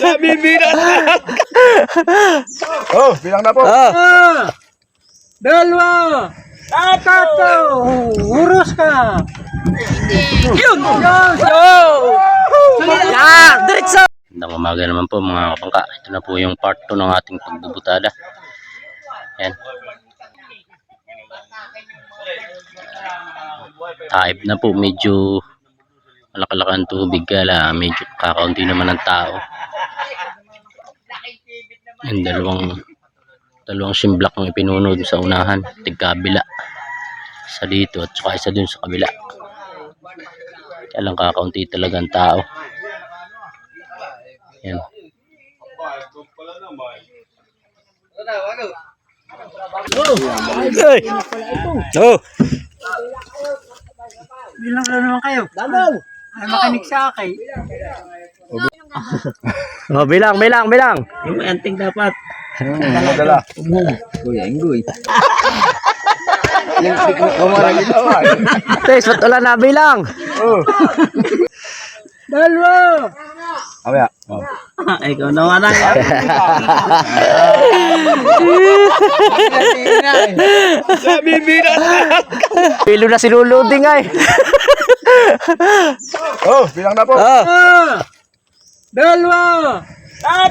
Nabibira na. Oh, bilang na po. Ah, dalawa, tatlo, urus ka. Yun! Yun! Ah, diretso! Magandang umaga naman po mga kapangka. Ito na po yung part 2 ng ating pagbubutada. Yan. Taib na po. Medyo malakalaki ang tubig. Kaya medyo kakaunti naman ang tao. Yan, dalawang dalawang simblak ang ipinuno sa unahan. Tigkabila. Isa dito at saka isa dun sa kabila. Kaya lang kakaunti talaga ang tao. Yan. Ay! Oh! Bilang na naman kayo. Dalaw! Ay, makinig sa akin. Oh, bilang, bilang, bilang. Yung anting dapat. Dala. Tes, ba't wala na bilang? Oh. Dalawa! Amaya. Oh. Ay, ikaw naman na yan. Nabibira na. Pilo na si Luluding ay. Oh, bilang na po. Oh. Ah, dalawa,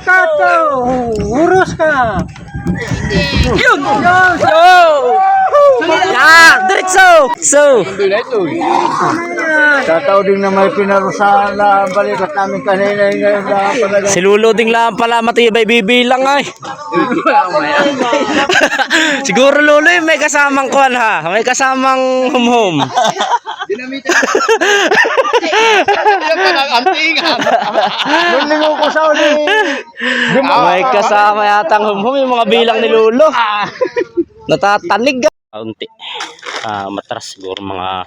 tatlo, urus ka. Yun! Yun! Ah, diretso! So, Tataw din na may pinarusahan na balikat namin kanina ngayon na pala. si Luluding lang pala matibay bibilang ay. Siguro Lulo eh, may kasamang kuan ha. May kasamang hum-hum. Lulingo ko sa uli. May kasama yatang hum-hum yung mga bilang ni Lulo. Natatanig. ah. Kaunti. Ah, matras siguro mga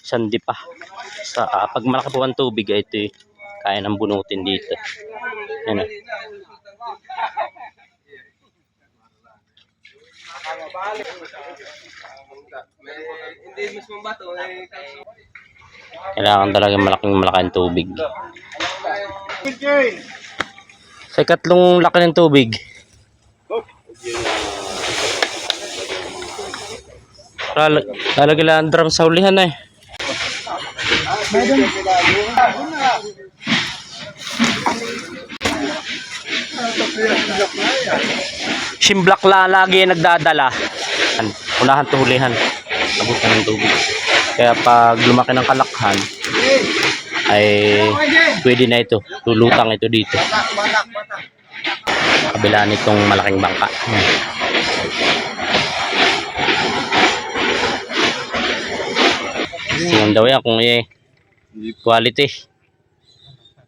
sandi pa. Sa ah, pag malaki po ang tubig ito eh, kaya nang bunutin dito. Yan ah. Kailangan talaga malaking malaki ang tubig. Sa ikatlong laki ng tubig. Lalag lalagyan lang ang drum sa ulihan eh. Simblak la lagi nagdadala. Unahan to hulihan. Abutan ng tubig. Kaya pag lumaki ng kalakhan, ay pwede na ito. Lulutang ito dito. Kabila nitong malaking bangka. Yun daw yan kung eh, quality.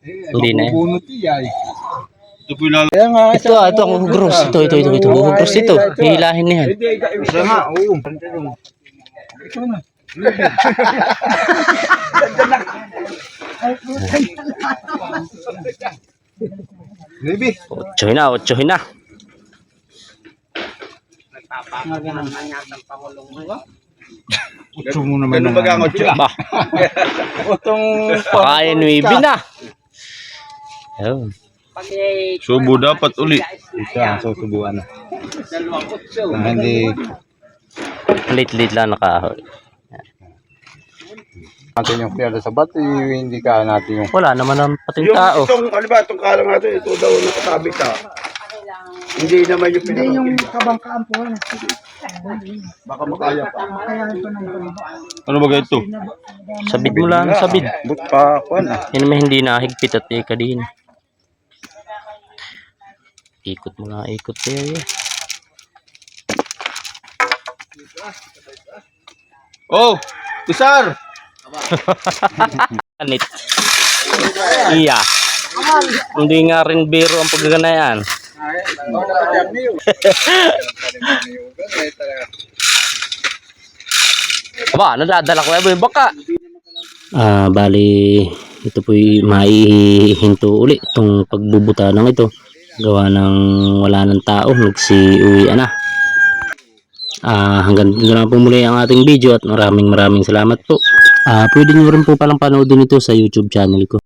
Hindi na eh. Bunot iyay. Ito, ah, ito ang gross. Ito, ito, ito, ito. Gross ito. Hihilahin niyan. Isa nga, oo. Maybe. Otsohin na, otsohin na. Utso mo naman. Ganun baga Ba, Utong kaya nuibi na. Ayun. Subo dapat uli. Ito ang susubuan na. Kung hindi Lit-lit lang nakahoy. natin yung piyada sa bato, hindi ka natin yung Wala naman ang pating tao. Itong, ano ba, itong kalang natin, ito daw nakasabit ha. Hindi naman yung pinaka. Yung kabangkaan po. Baka makaya pa. Ano ba ito? Sabid mo lang, sabid. But pa, kuan ah. Yan naman hindi nahigpit at ika din. Ikot mo na, ikot kayo. eh. Oh! Pisar! Anit. Iya. Hindi nga rin biro ang paggaganayan. Aba, nadadala ko eh, baka. Ah, bali ito po'y maihinto uli itong pagbubuta ng ito. Gawa ng wala ng tao, nagsi-uwi na. Ah, hanggang dito na po muli ang ating video at maraming maraming salamat po. Ah, pwede nyo rin po palang panoodin ito sa YouTube channel ko.